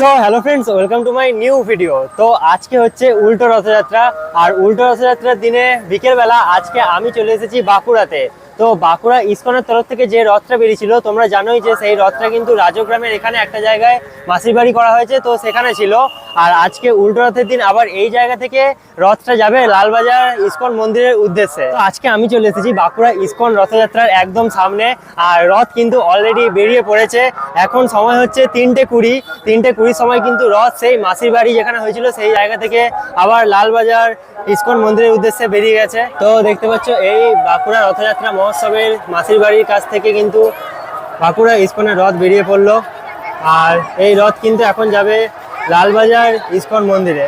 So hello friends, welcome to my new video. তো আজকে হচ্ছে উল্টো রথযাত্রা, আর উল্টো রথযাত্রার দিনে বিকেলবেলা আজকে আমি চলে এসেছি বাঁকুড়াতে। তো বাঁকুড়া ইস্কনের তরফ থেকে যে রথটা বেরিয়েছিল, তোমরা জানোই যে সেই রথটা কিন্তু রাজগ্রামের এখানে একটা জায়গায় মাসির বাড়ি করা হয়েছে, তো সেখানে ছিল। আর আজকে উল্টো রথের দিন আবার এই জায়গা থেকে রথটা যাবে লালবাজার ইস্কন মন্দিরের উদ্দেশ্যে। তো আজকে আমি চলে এসেছি বাঁকুড়া ইস্কন রথযাত্রার একদম সামনে, আর রথ কিন্তু অলরেডি বেরিয়ে পড়েছে। এখন সময় হচ্ছে তিনটে কুড়ি, তিনটে কুড়ির সময় কিন্তু রথ সেই মাসির বাড়ি যেখানে হয়েছিল সেই জায়গা থেকে আবার লালবাজার ইস্কন মন্দিরের উদ্দেশ্যে বেরিয়ে গেছে। তো দেখতে পাচ্ছ, এই বাঁকুড়া রথযাত্রা মহোৎসবের মাসির বাড়ির কাছ থেকে কিন্তু বাঁকুড়া ইস্কনের রথ বেরিয়ে পড়ল। আর এই রথ কিন্তু এখন যাবে লালবাজার ইস্কন মন্দিরে।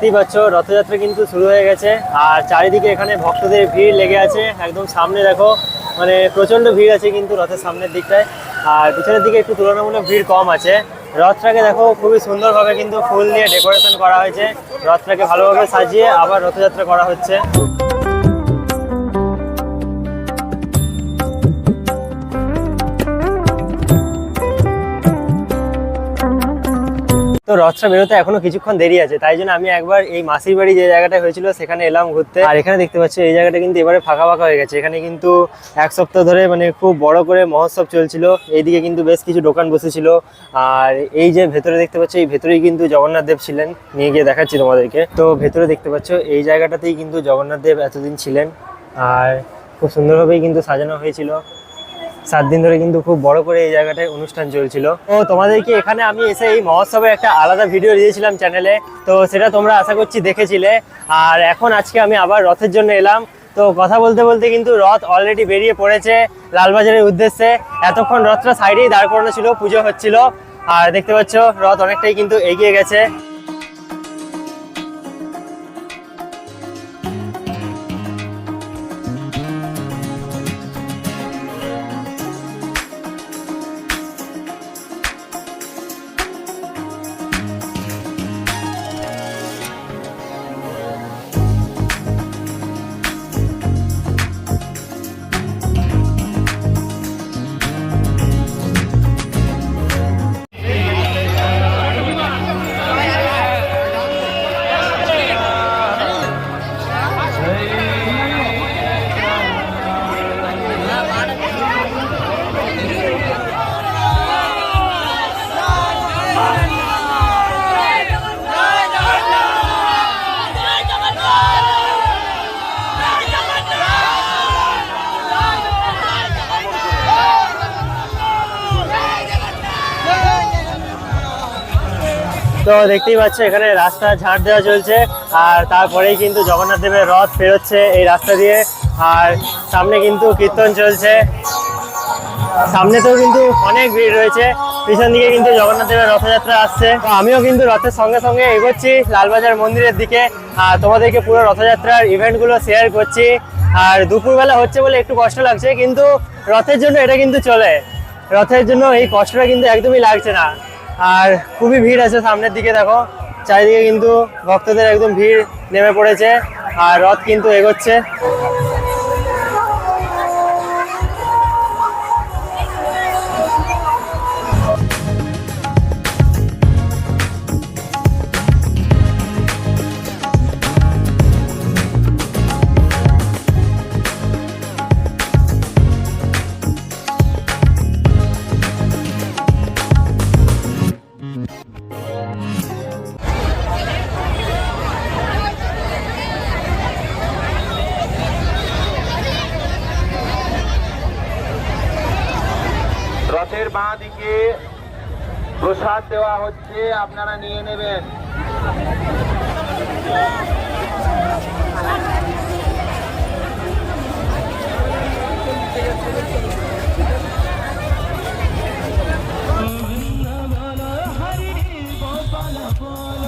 দেখতেই পাচ্ছ, রথযাত্রা কিন্তু শুরু হয়ে গেছে। আর চারিদিকে এখানে ভক্তদের ভিড় লেগে আছে। একদম সামনে দেখো মানে প্রচণ্ড ভিড় আছে কিন্তু রথের সামনের দিকটায়। আর পিছনের দিকে একটু তুলনামূলক ভিড় কম আছে। রথটাকে দেখো, খুবই সুন্দরভাবে কিন্তু ফুল দিয়ে ডেকোরেশন করা হয়েছে। রথটাকে ভালোভাবে সাজিয়ে আবার রথযাত্রা করা হচ্ছে। তো রথটা বেরোতে এখনও কিছুক্ষণ দেরি আছে, তাই জন্য আমি একবার এই মাসির বাড়ি যে জায়গাটা হয়েছিল সেখানে এলাম ঘুরতে। আর এখানে দেখতে পাচ্ছি এই জায়গাটা কিন্তু এবারে ফাঁকা ফাঁকা হয়ে গেছে, এখানে কিন্তু এক সপ্তাহ ধরে মানে খুব বড় করে মহোৎসব চলছিল, এইদিকে কিন্তু বেশ কিছু দোকান বসেছিল। আর এই যে ভেতরে দেখতে পাচ্ছ, এই ভেতরেই কিন্তু জগন্নাথ দেব ছিলেন, নিয়ে গিয়ে দেখাচ্ছি তোমাদেরকে। তো ভেতরে দেখতে পাচ্ছ, এই জায়গাটাতেই কিন্তু জগন্নাথ দেব এতদিন ছিলেন। আর খুব সুন্দরভাবেই কিন্তু সাজানো হয়েছিল। সাত দিন ধরে কিন্তু খুব বড় করে এই জায়গাটায় অনুষ্ঠান চলছিল। তো তোমাদেরকে এখানে আমি এসে এই মহোৎসবের একটা আলাদা ভিডিও দিয়েছিলাম চ্যানেলে তো সেটা তোমরা আশা করছি দেখেছিলে। আর এখন আজকে আমি আবার রথের জন্য এলাম। তো কথা বলতে বলতে কিন্তু রথ অলরেডি বেরিয়ে পড়েছে লালবাজারের উদ্দেশ্যে। এতক্ষণ রথটা সাইডেই দাঁড় করানো ছিল, পুজো হচ্ছিল। আর দেখতে পাচ্ছ, রথ অনেকটাই কিন্তু এগিয়ে গেছে। তো দেখতেই পাচ্ছ, এখানে রাস্তা ঝাড় দেওয়া চলছে। আর তারপরেই কিন্তু জগন্নাথ দেবের রথ ফেরোচ্ছে এই রাস্তা দিয়ে। আর সামনে কিন্তু কীর্তন চলছে। সামনেতেও কিন্তু অনেক ভিড় রয়েছে। পিছন দিকে কিন্তু জগন্নাথ দেবের রথযাত্রা আসছে। তো আমিও কিন্তু রথের সঙ্গে সঙ্গে এগোচ্ছি লালবাজার মন্দিরের দিকে। আর তোমাদেরকে পুরো রথযাত্রার ইভেন্টগুলো শেয়ার করছি। আর দুপুরবেলা হচ্ছে বলে একটু কষ্ট লাগছে, কিন্তু রথের জন্য এটা কিন্তু চলে। রথের জন্য এই কষ্টটা কিন্তু একদমই লাগছে না। আর খুবই ভিড় আছে সামনের দিকে, দেখো। চারিদিকে কিন্তু ভক্তদের একদম ভিড় নেমে পড়েছে, আর রথ কিন্তু এগোচ্ছে। গেটের বাঁ দিকে প্রসাদ দেওয়া হচ্ছে আপনারা নিয়ে নেবেন। Bala bala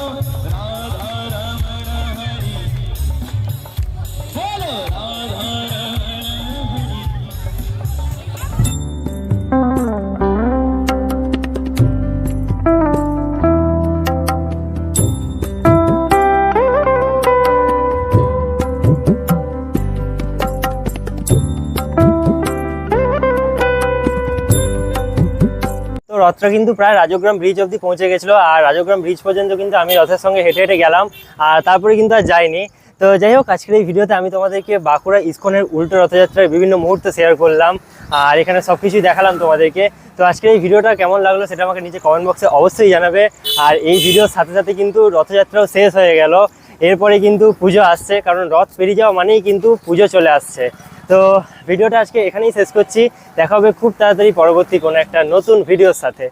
রথটা কিন্তু প্রায় রাজগ্রাম ব্রিজ অবধি পৌঁছে গেছিল, আর রাজগ্রাম ব্রিজ পর্যন্ত কিন্তু আমি রথের সঙ্গে হেঁটে হেঁটে গেলাম, আর তারপরে কিন্তু আর যাইনি। তো যাই হোক, আজকের এই ভিডিওতে আমি তোমাদেরকে বাঁকুড়া ইস্কনের উল্টো রথযাত্রার বিভিন্ন মুহূর্ত শেয়ার করলাম, আর এখানে সব কিছুই দেখালাম তোমাদেরকে। তো আজকের এই ভিডিওটা কেমন লাগল সেটা আমাকে নিচে কমেন্ট বক্সে অবশ্যই জানাবে, আর এই ভিডিওর সাথে সাথে কিন্তু রথযাত্রাও শেষ হয়ে গেল। এরপরে কিন্তু পুজো আসছে, কারণ রথ পেরিয়ে যাওয়া মানেই কিন্তু পুজো চলে আসছে। তো ভিডিওটা আজকে এখানেই শেষ করছি। দেখা হবে খুব তাড়াতাড়ি পরবর্তী কোনো একটা নতুন ভিডিওর সাথে।